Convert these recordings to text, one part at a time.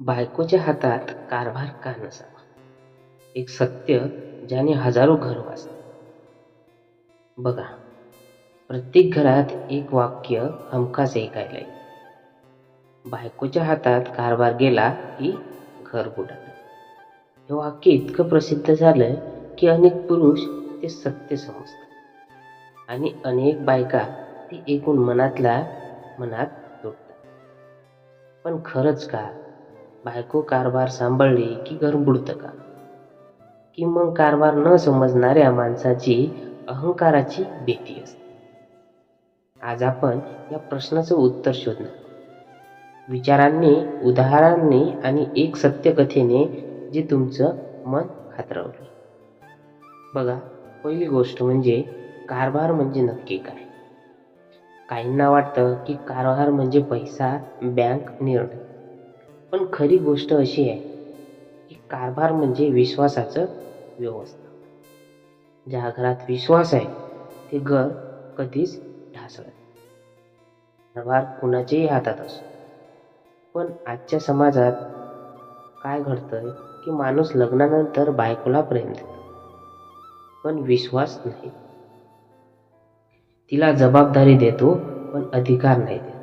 बायकोच्या हातात कारभार का नसावा? एक सत्य ज्याने हजारो घर वाचले. बघा प्रत्येक घरात एक वाक्य हमखास ऐकायला येईल. बायकोच्या हातात कारभार गेला की घर बुडालं हे वाक्य इतकं प्रसिद्ध झालं की अनेक पुरुष ते सत्य समजतात. आणि अनेक बायका ती ऐकून मनातल्या मनात तुटतात. पण खरंच का बायको कारभार सांभाळली की घर बुडतं का? की मग कारभार न समजणाऱ्या माणसाची अहंकाराची भीती असते? आज आपण या प्रश्नाचं उत्तर शोधणार. विचारांनी उदाहरणांनी आणि एक सत्यकथेने जे तुमचं मन हातरवलं. बघा पहिली गोष्ट म्हणजे कारभार म्हणजे नक्की काय? काहींना वाटतं की कारभार म्हणजे पैसा बँक निर्णय. पण खरी गोष्ट अशी आहे की कारभार म्हणजे विश्वासाचं व्यवस्था. ज्या घरात विश्वास आहे ते घर कधीच ढासळत कारभार कुणाच्याही हातात असतो पण आजच्या समाजात काय घडतंय की माणूस लग्नानंतर बायकोला प्रेम देतो पण विश्वास नाही. तिला जबाबदारी देतो पण अधिकार नाही देत.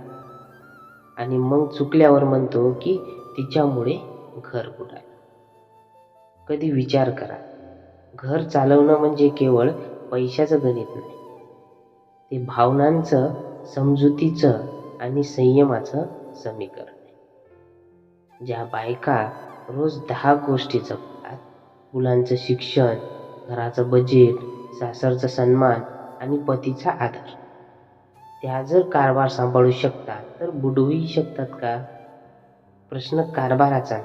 आणि मग चुकल्यावर म्हणतो की तिच्यामुळे घर बुडालं कधी विचार करा घर चालवणं म्हणजे केवळ पैशाचं गणित नाही. ते भावनांचं समजुतीचं आणि संयमाचं समीकरण आहे. ज्या बायका रोज दहा गोष्टी जपतात मुलांचं शिक्षण घराचं बजेट सासरचा सन्मान आणि पतीचा आदर. त्या जर कारभार सांभाळू शकतात तर बुडवूही शकतात का? प्रश्न कारभाराचा.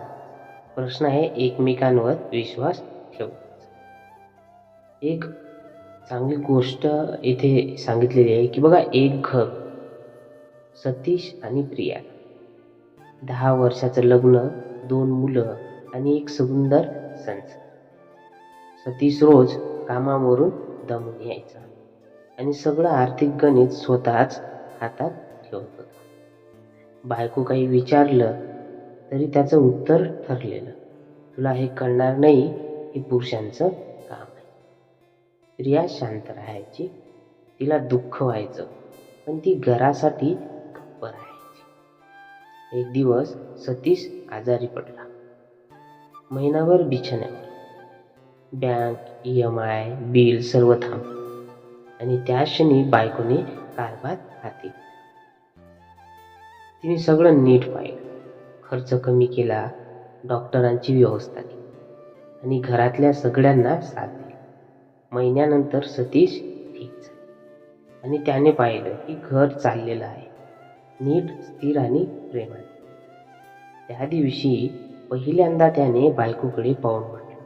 प्रश्न आहे एकमेकांवर विश्वास ठेवण्याचा. एक चांगली गोष्ट इथे सांगितलेली आहे की बघा एक घर सतीश आणि प्रिया. दहा वर्षाचं लग्न दोन मुलं आणि एक सुंदर संसार. सतीश रोज कामावरून दमून यायचा. आणि सगळं आर्थिक गणित स्वतःच हातात ठेवत. होता बायको काही विचारलं तरी त्याचं उत्तर ठरलेलं. तुला हे कळणार नाही हे पुरुषांचं काम आहे. रिया शांत राहायची तिला दुःख व्हायचं पण ती घरासाठी गप्प राहायची. एक दिवस सतीश आजारी पडला. महिनाभर बिछाण्यावर. Bank E M I bill सर्व थांबलं. आणि त्या क्षणी बायकोने कारभार हाती तिने सगळं नीट पाहिलं. खर्च कमी केला डॉक्टरांची व्यवस्था केली आणि घरातल्या सगळ्यांना साथ दिली. महिन्यानंतर सतीश ठीक झाला आणि त्याने पाहिलं की घर चाललेलं आहे. नीट स्थिर आणि प्रेमाने. त्या दिवशी पहिल्यांदा त्याने बायकोकडे पाहून म्हटलं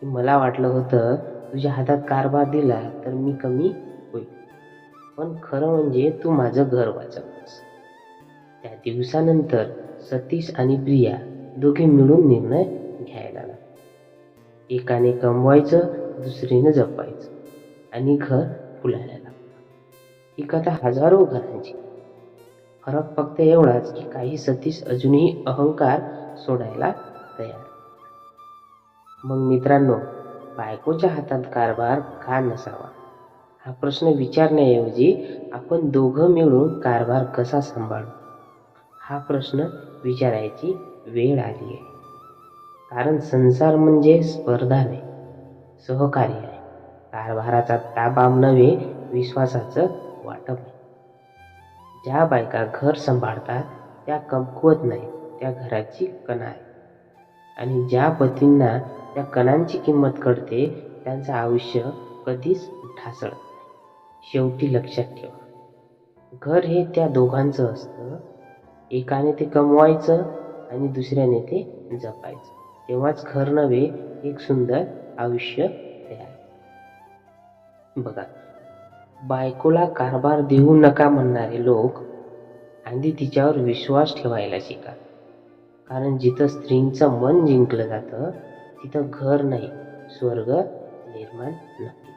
की मला वाटलं होतं तुझ्या हातात कारभार दिला तर मी कमी होईल. पण खरं म्हणजे तू माझं घर वाचवलंस. त्या दिवसानंतर सतीश आणि प्रिया दोघे मिळून निर्णय घ्यायला लागले. एकाने कमवायचं दुसरीने जपायचं आणि घर फुलायला लागलं. ही कथा हजारो घरांची. फरक फक्त एवढाच की काही सतीश अजूनही अहंकार सोडायला तयार. मग मित्रांनो बायकोच्या हातात कारभार का नसावा? हा प्रश्न विचारण्याऐवजी आपण दोघं मिळून कारभार कसा सांभाळू? हा प्रश्न विचारायची वेळ आली आहे. कारण संसार म्हणजे स्पर्धा नाही सहकार्य आहे कारभाराचा ताबाब नव्हे विश्वासाचं वाटप आहे ज्या बायका घर सांभाळतात त्या कमकुवत नाही त्या घराची कणा आहे आणि ज्या पतींना त्या कणांची किंमत कळते त्यांचं आयुष्य कधीच ढासळत नाही शेवटी लक्षात ठेवा. घर हे त्या दोघांचं असतं. एकाने ते कमवायचं आणि दुसऱ्याने ते जपायचं. तेव्हाच घर नव्हे एक सुंदर आयुष्य तयार बघा बायकोला कारभार देऊ नका म्हणणारे लोक आधी तिच्यावर विश्वास ठेवायला शिका. कारण जिथं स्त्रींचं मन जिंकलं जातं तिथं घर नाही स्वर्ग निर्माण नक्की